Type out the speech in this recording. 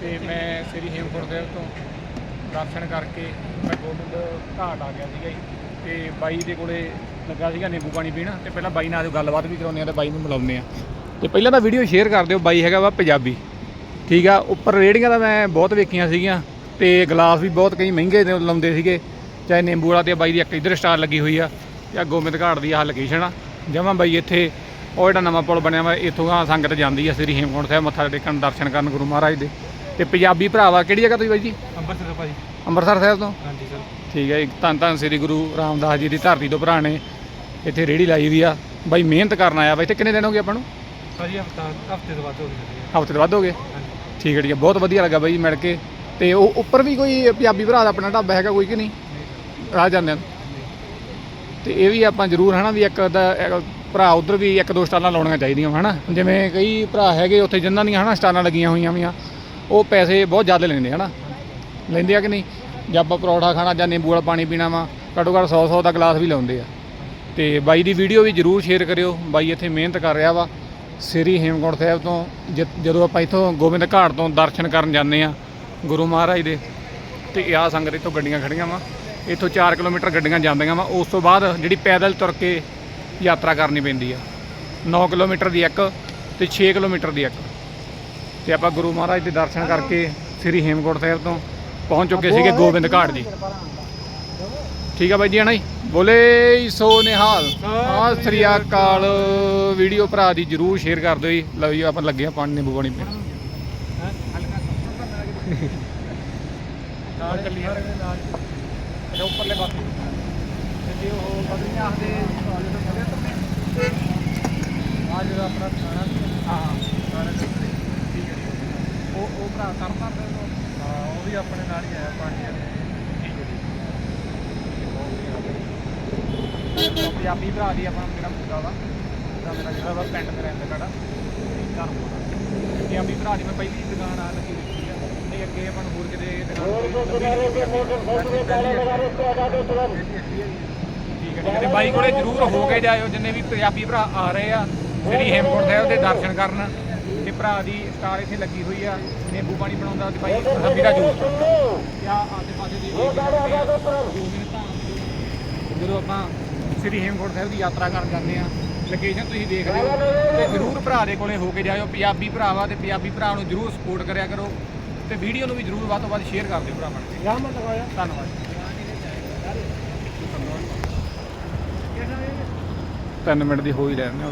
ਤੇ ਮੈਂ ਸ੍ਰੀ ਹੇਮਕੁੰਟ ਸਾਹਿਬ ਤੋਂ ਦਰਸ਼ਨ ਕਰਕੇ ਮੈਂ ਗੋਬਿੰਦ ਘਾਟ ਆ ਗਿਆ ਸੀਗਾ ਜੀ। ਤੇ ਬਾਈ ਦੇ ਕੋਲੇ ਲੱਗਾ ਸੀਗਾ ਨਿੰਬੂ ਪਾਣੀ ਪੀਣਾ ਤੇ ਪਹਿਲਾਂ ਬਾਈ ਨਾਲ ਗੱਲਬਾਤ ਵੀ ਕਰਾਉਂਦੇ ਆ ਤੇ ਬਾਈ ਨੂੰ ਮਿਲਾਉਂਦੇ ਆ ਤੇ ਪਹਿਲਾਂ ਤਾਂ ਵੀਡੀਓ ਸ਼ੇਅਰ ਕਰ ਦਿਓ, ਬਾਈ ਹੈਗਾ ਵਾ ਪੰਜਾਬੀ। ਠੀਕ ਆ, ਉੱਪਰ ਰੇੜੀਆਂ ਤਾਂ ਮੈਂ ਬਹੁਤ ਵੇਖੀਆਂ ਸੀਗੀਆਂ ਤੇ ਗਲਾਸ ਵੀ ਬਹੁਤ ਕਈ ਮਹਿੰਗੇ ਲਾਉਂਦੇ ਸੀਗੇ, ਚਾਹੇ ਨਿੰਬੂ ਵਾਲਾ ਤੇ ਬਾਈ ਦੀ ਇੱਕ ਇਧਰ ਸਟਾਰ ਲੱਗੀ ਹੋਈ ਆ ਤੇ ਆਹ ਗੋਬਿੰਦ ਘਾਟ ਦੀ ਆਹ ਲੋਕੇਸ਼ਨ ਆ। ਜਮਾਂ ਬਾਈ ਇੱਥੇ, ਉਹ ਜਿਹੜਾ ਨਵਾਂ ਪੁਲ ਬਣਿਆ ਵਾ, ਇੱਥੋਂ ਆ ਸੰਗਤ ਜਾਂਦੀ ਆ ਸ੍ਰੀ ਹੇਮਕੁੰਟ ਸਾਹਿਬ ਮੱਥਾ ਟੇਕਣ, ਦਰਸ਼ਨ ਕਰਨ ਗੁਰੂ ਮਹਾਰਾਜ ਦੇ। ਤੇ ਪੰਜਾਬੀ ਭਰਾਵਾ ਕਿਹੜੀ ਜਗ੍ਹਾ ਤੋਂ ਜੀ ਬਾਈ ਜੀ? ਅੰਬਰਸਰ ਭਾਜੀ। ਅੰਮ੍ਰਿਤਸਰ ਸਾਹਿਬ ਤੋਂ? ਹਾਂਜੀ ਸਰ। ਠੀਕ ਹੈ ਜੀ ਧੰਨ ਧੰਨ ਸ੍ਰੀ ਗੁਰੂ ਰਾਮਦਾਸ ਜੀ ਦੀ ਧਰਤੀ ਤੋਂ ਭਰਾ ਨੇ ਇੱਥੇ ਰੇੜੀ ਲਾਈ ਵੀ ਆ। ਬਾਈ ਮਿਹਨਤ ਕਰਨ ਆਇਆ ਵਾ। ਇੱਥੇ ਕਿੰਨੇ ਦਿਨ ਹੋ ਗਏ ਆਪਾਂ ਨੂੰ? ਭਾਜੀ ਹਫਤਾ ਹਫ਼ਤੇ ਤੋਂ ਵੱਧ ਹੋ ਗਏ ਹਫ਼ਤੇ ਤੋਂ ਵੱਧ ਹੋ ਗਏ? ਠੀਕ ਹੈ ਠੀਕ ਹੈ। ਬਹੁਤ ਵਧੀਆ ਲੱਗਾ ਬਾਈ ਮਿਲ ਕੇ। ਤੇ ਉਹ ਉੱਪਰ ਵੀ ਕੋਈ ਪੰਜਾਬੀ ਭਰਾ ਦਾ ਆਪਣਾ ਢਾਬਾ ਹੈਗਾ ਕੋਈ ਕਿ ਨਹੀਂ? ਰਾਹ ਜਾਂਦੇ ਨੂੰ ਤੇ ਇਹ ਵੀ ਆਪਾਂ ਜ਼ਰੂਰ ਹਨਾ ਵੀ ਇੱਕ ਦਾ ਭਰਾ ਉਧਰ ਵੀ ਇੱਕ ਦੋ ਸਟਾਲਾਂ ਲਾਉਣੀਆਂ ਚਾਹੀਦੀਆਂ ਹਨਾ। ਜਿਵੇਂ ਕਈ ਭਰਾ ਹੈਗੇ ਉੱਥੇ ਜਿਨ੍ਹਾਂ ਦੀਆਂ ਹਨਾ ਸਟਾਲਾਂ ਲੱਗੀਆਂ ਹੋਈਆਂ ਵੀਆਂ। ਉਹ ਪੈਸੇ ਬਹੁਤ ਜ਼ਿਆਦਾ ਲੈਂਦੇ ਹਨਾ? ਲੈਂਦੇ ਆ ਕਿ ਨਹੀਂ? ਜਾਂ ਆਪਾਂ ਪਰੌਠਾ ਖਾਣਾ, ਜਾਂ ਨਿੰਬੂ ਵਾਲਾ ਪਾਣੀ ਪੀਣਾ ਵਾ, ਘੱਟੋ ਘੱਟ 100 100 ਦਾ ਗਲਾਸ ਵੀ ਲਾਉਂਦੇ ਆ। ਤੇ ਬਾਈ ਦੀ ਵੀਡੀਓ ਵੀ ਜਰੂਰ ਸ਼ੇਅਰ ਕਰਿਓ। ਬਾਈ ਇੱਥੇ ਮਿਹਨਤ ਕਰ ਰਿਹਾ ਵਾ। ਸ੍ਰੀ ਹੇਮਕੁੰਟ ਸਾਹਿਬ ਤੋਂ ਜ- ਜਦੋਂ ਆਪਾਂ ਇੱਥੋਂ ਗੋਬਿੰਦ ਘਾਟ ਤੋਂ ਦਰਸ਼ਨ ਕਰਨ ਜਾਂਦੇ ਆ, ਗੁਰੂ ਮਹਾਰਾਜ ਦੇ, ਤੇ ਆਹ ਸੰਗਤ ਇੱਥੋਂ ਗੱਡੀਆਂ ਖੜੀਆਂ ਵਾ। ਇੱਥੋਂ 4 ਕਿਲੋਮੀਟਰ ਗੱਡੀਆਂ ਜਾਂਦੀਆਂ ਵਾ। ਉਸ ਤੋਂ ਬਾਅਦ ਜਿਹੜੀ ਪੈਦਲ ਤੁਰ ਕੇ ਯਾਤਰਾ ਕਰਨੀ ਪੈਂਦੀ ਆ। 9 ਕਿਲੋਮੀਟਰ ਦੀ ਇੱਕ ਤੇ 6 ਕਿਲੋਮੀਟਰ ਦੀ ਇੱਕ। ਤੇ ਆਪਾਂ ਗੁਰੂ ਮਹਾਰਾਜ ਦੇ ਦਰਸ਼ਨ ਕਰਕੇ ਸ੍ਰੀ ਹੇਮਕੁੰਟ ਸਾਹਿਬ ਤੋਂ ਪਹੁੰਚ ਚੁੱਕੇ ਸੀਗੇ ਗੋਬਿੰਦ ਘਾਟ ਜੀ। ਠੀਕ ਆ ਬਾਈ ਜੀ ਹਨਾ ਜੀ? ਬੋਲੇ ਸੋ ਨਿਹਾਲ। ਆ ਸ੍ਰੀ ਅਕਾਲ। ਵੀਡੀਓ ਭਰਾ ਦੀ ਜਰੂਰ ਸ਼ੇਅਰ ਕਰ ਦਿਓ ਜੀ। ਲਓ ਜੀ, ਆਪਾਂ ਲੱਗੇ ਆ ਪਾਣੀ ਨਿੰਬੂ ਪਾਣੀ ਪੀਣ। ਨਾਲ ਚੱਲੀ ਨਾਲ ਅੱਛਾ ਉੱਪਰਲੇ ਪਾਸੇ। ਤੇ ਉਹ ਬਦਰੀਨਾਥ ਦੇ ਆ ਜਿਹੜਾ ਆਪਣਾ ਥਾਣਾ ਹਾਂ। ਉਹ ਭਰਾ ਕਰ ਮਾਰਦੇ ਉਹ ਹਾਂ ਉਹ ਵੀ ਆਪਣੇ ਨਾਲ ਹੀ ਆਇਆ ਪਾਣੀ ਵਾਲੇ ਠੀਕ ਹੈ ਜੀ ਪੰਜਾਬੀ ਭਰਾ ਦੀ ਆਪਣਾ ਮੇਰਾ ਮੁੰਡਾ ਵਾ। ਉਹਦਾ ਮੇਰਾ ਜਿਹੜਾ ਵਾ ਪਿੰਡ ਮੇਰਾ ਇੰਦਗੜਾ ਘਰ ਪੰਜਾਬੀ ਭਰਾ ਦੀ ਮੈਂ ਪਹਿਲੀ ਦੁਕਾਨ ਆ ਲੱਗੀ ਦੇਖੀ ਆ। ਨਹੀਂ ਅੱਗੇ ਆਪਾਂ ਹੋਰ ਕਿਤੇ ਦੁਕਾਨ ਠੀਕ ਹੈ ਠੀਕ ਹੈ। ਤੇ ਬਾਈ ਕੋਲੇ ਜਰੂਰ ਹੋ ਕੇ ਜਾਇਓ ਜਿੰਨੇ ਵੀ ਪੰਜਾਬੀ ਭਰਾ ਆ ਰਹੇ ਆ ਸ੍ਰੀ ਹੇਮਕੁੰਟ ਸਾਹਿਬ ਦੇ ਦਰਸ਼ਨ ਕਰਨ। ਤੇ ਭਰਾ ਦੀ ਸਟਾਰ ਇੱਥੇ ਲੱਗੀ ਹੋਈ ਆ ਨਿੰਬੂ ਪਾਣੀ ਬਣਾਉਂਦਾ ਤੇ ਬਾਈ ਮਸੰਮੀ ਦਾ ਜੂਸ। ਦੀ ਜਦੋਂ ਆਪਾਂ ਸ੍ਰੀ ਹੇਮਕੁੰਟ ਸਾਹਿਬ ਦੀ ਯਾਤਰਾ ਕਰਨ ਜਾਂਦੇ ਆ ਲੋਕੇਸ਼ਨ ਤੁਸੀਂ ਦੇਖ ਰਹੇ ਹੋ। ਤੇ ਜਰੂਰ ਭਰਾ ਦੇ ਕੋਲੇ ਹੋ ਕੇ ਜਾਇਓ ਪੰਜਾਬੀ ਭਰਾਵਾ ਤੇ ਪੰਜਾਬੀ ਭਰਾ ਨੂੰ ਜਰੂਰ ਸਪੋਰਟ ਕਰਿਆ ਕਰੋ। ਤੇ ਵੀਡੀਓ ਨੂੰ ਵੀ ਜਰੂਰ ਵੱਧ ਤੋਂ ਵੱਧ ਸ਼ੇਅਰ ਕਰ ਦਿਓ ਭਰਾ ਬਣ ਕੇ ਧੰਨਵਾਦ। ਤਿੰਨ ਮਿੰਟ ਦੀ ਹੋ ਹੀ ਲੈਣੇ